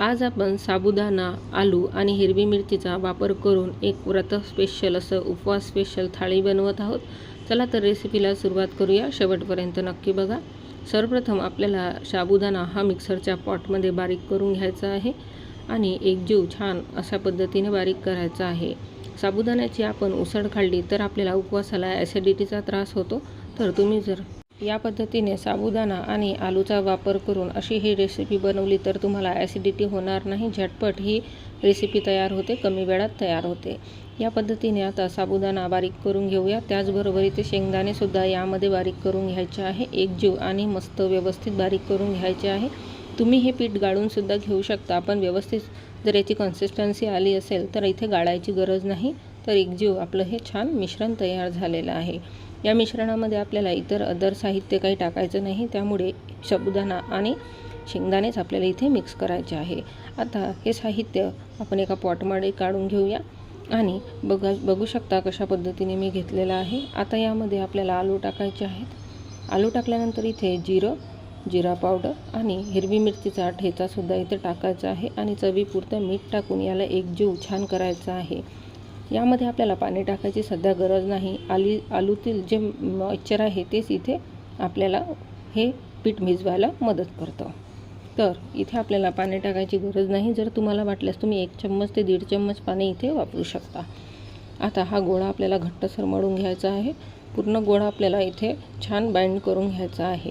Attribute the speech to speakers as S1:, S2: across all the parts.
S1: आज आपण साबुदाणा आलू आणि हिरवी मिरचीचा वापर करून एक व्रत स्पेशल असं उपवास स्पेशल थाळी बनवत आहोत. चला तर रेसिपीला सुरुवात करूया. शेवटपर्यंत नक्की बघा. सर्वप्रथम आपल्याला साबुदाणा हा मिक्सरच्या पॉटमध्ये बारीक करून घ्यायचा आहे आणि एकजीव छान अशा पद्धतीने बारीक करायचा आहे. साबुदाण्याची आपण उसळ खाल्ली तर आपल्याला उपवासाला ॲसिडिटीचा त्रास होतो. तर तुम्ही जर या पद्धतीने साबुदाणा आणि आलूचा वापर करून अशी ही रेसिपी बनवली तर तुम्हाला ॲसिडिटी होणार नाही. झटपट ही रेसिपी तयार होते कमी वेळात तयार होते. या पद्धतीने आता साबुदाणा बारीक करून घेऊया. त्याचबरोबर इथे शेंगदाणेसुद्धा यामध्ये बारीक करून घ्यायचे आहे. एकजीव आणि मस्त व्यवस्थित बारीक करून घ्यायचे आहे. तुम्ही हे पीठ गाळूनसुद्धा घेऊ शकता. पण व्यवस्थित जर याची कन्सिस्टन्सी आली असेल तर इथे गाळायची गरज नाही. तर एकजीव आपलं हे छान मिश्रण तयार झालेलं आहे. या मिश्रणामध्ये आपल्याला इतर अदर साहित्य काही टाकायचं नाही. त्यामुळे साबुदाणा आणि शेंगदाणेच आपल्याला इथे मिक्स करायचे आहे. आता हे साहित्य आपण एका पॉटमध्ये काढून घेऊया. आणि बघा बघू शकता कशा पद्धतीने मी घेतलेलं आहे. आता यामध्ये आपल्याला आलू टाकायचे आहेत. आलू टाकल्यानंतर इथे जिरं जिरा पावडर आणि हिरवी मिरचीचा ठेचासुद्धा इथे टाकायचा आहे. आणि चवीपुरतं मीठ टाकून याला एकजीव छान करायचा आहे. यामध्ये आपल्याला पाणी टाकायची सध्या गरज नाही. आली आलूतील जे मॉइश्चर आहे तेच इथे आपल्याला हे पीठ भिजवायला मदत करतं. तर इथे आपल्याला पाणी टाकायची गरज नाही. जर तुम्हाला वाटल्यास तुम्ही एक चम्मच ते दीड चम्मच पाणी इथे वापरू शकता. आता हा गोळा आपल्याला घट्टसर मळून घ्यायचा आहे. पूर्ण गोळा आपल्याला इथे छान बाइंड करून घ्यायचा आहे.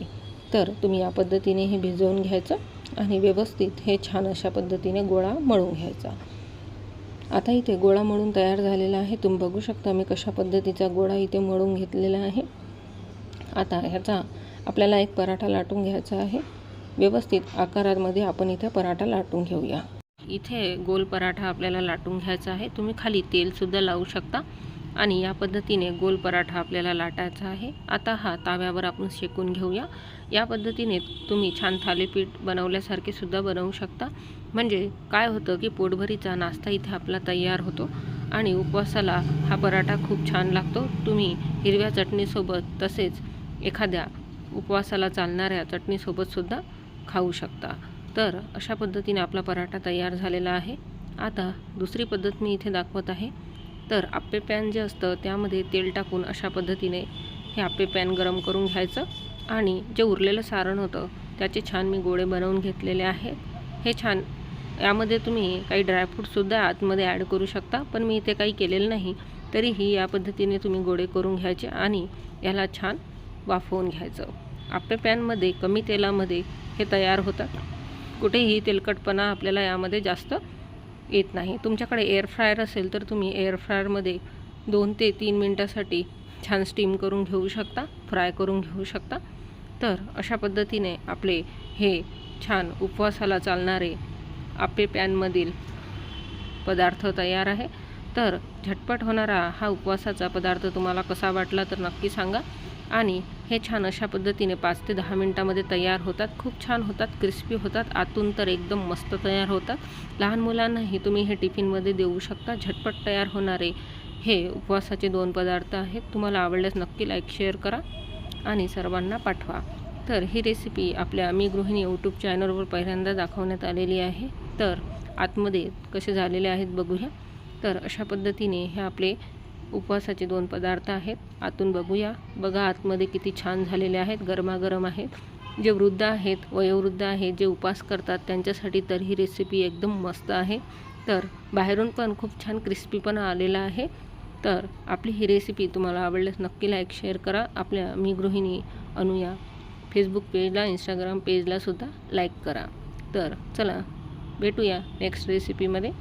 S1: तर तुम्ही या पद्धतीने हे भिजवून घ्यायचं आणि व्यवस्थित हे छान अशा पद्धतीने गोळा मळून घ्यायचा. आता इथे गोळा मळून तयार झालेला आहे. तुम्ही बघू शकता मी कशा पद्धतीचा गोळा इथे मळून घेतलेला आहे. आता ह्याचा आपल्याला एक पराठा लाटून घ्यायचा आहे. व्यवस्थित आकारामध्ये आपण इथे पराठा लाटून घेऊया. इथे गोल पराठा आपल्याला लाटून घ्यायचा आहे. तुम्ही खाली तेलसुद्धा लावू शकता. आणि या पद्धतीने गोल पराठा आपल्याला लाटायचा आहे. आता हा ताव्यावर आपण शेकून घेऊया. या पद्धतीने तुम्ही छान थालीपीठ बनवल्यासारखे सुद्धा बनवू शकता. म्हणजे काय होतं की पोटभरीचा नाश्ता इथे आपला तयार होतो आणि उपवासाला हा पराठा खूप छान लागतो. तुम्ही हिरव्या चटणीसोबत तसेच एखाद्या उपवासाला चालणाऱ्या चटणीसोबतसुद्धा खाऊ शकता. तर अशा पद्धतीने आपला पराठा तयार झालेला आहे. आता दुसरी पद्धत मी इथे दाखवत आहे. तर आप्पे पॅन जे असतं त्यामध्ये तेल टाकून अशा पद्धतीने हे आप्पे पॅन गरम करून घ्यायचं आणि जे उरलेलं सारण होतं त्याचे छान मी गोळे बनवून घेतलेले आहेत. हे छान यामध्ये तुम्ही काही ड्रायफ्रूटसुद्धा आतमध्ये ॲड करू शकता पण मी इथे काही केलेलं नाही. तरीही या पद्धतीने तुम्ही गोळे करून घ्यायचे आणि याला छान वाफवून घ्यायचं. आप्पे पॅनमध्ये कमी तेलामध्ये हे तयार होतात. कुठेही तेलकटपणा आपल्याला यामध्ये जास्त येत नाही. तुमच्याकडे एअर फ्रायर असेल तर तुम्ही एअर फ्रायरमध्ये दोन ते तीन मिनटासाठी छान स्टीम करून घेऊ शकता फ्राय करून घेऊ शकता. तर अशा पद्धतीने आपले हे छान उपवासाला चालणारे आपे पॅनमधील पदार्थ तयार आहे. तर झटपट होणारा हा उपवासाचा पदार्थ तुम्हाला कसा वाटला तर नक्की सांगा. आणि हे छान अशा पद्धतीने पाच ते दहा मिनटामध्ये तयार होतात. खूप छान होतात क्रिस्पी होतात आतून तर एकदम मस्त तयार होतात. लहान मुलांनाही तुम्ही हे टिफिनमध्ये देऊ शकता. झटपट तयार होणारे हे उपवासाचे दोन पदार्थ आहेत. तुम्हाला आवडल्यास नक्की लाईक शेअर करा आणि सर्वांना पाठवा. तर ही रेसिपी आपल्या मी गृहिणी यूट्यूब चॅनलवर पहिल्यांदा दाखवण्यात आलेली आहे. तर आतमध्ये कसे झालेले आहेत बघूया. तर अशा पद्धतीने हे आपले उपवासाचे दोन पदार्थ आहेत. आतून बघूया. बघा आतमध्ये किती छान झालेले आहेत. गरमागरम आहेत. जे वृद्ध आहेत वयोवृद्ध आहेत जे उपवास करतात त्यांच्यासाठी तर ही रेसिपी एकदम मस्त आहे. तर बाहेरून पण खूप छान क्रिस्पीपणा आलेला आहे. तर आपली ही रेसिपी तुम्हाला आवडल्यास नक्की लाईक शेअर करा. आपल्या मी गृहिणी अनुया फेसबुक पेजला इंस्टाग्राम पेजलासुद्धा लाईक करा. तर चला भेटूया नेक्स्ट रेसिपीमध्ये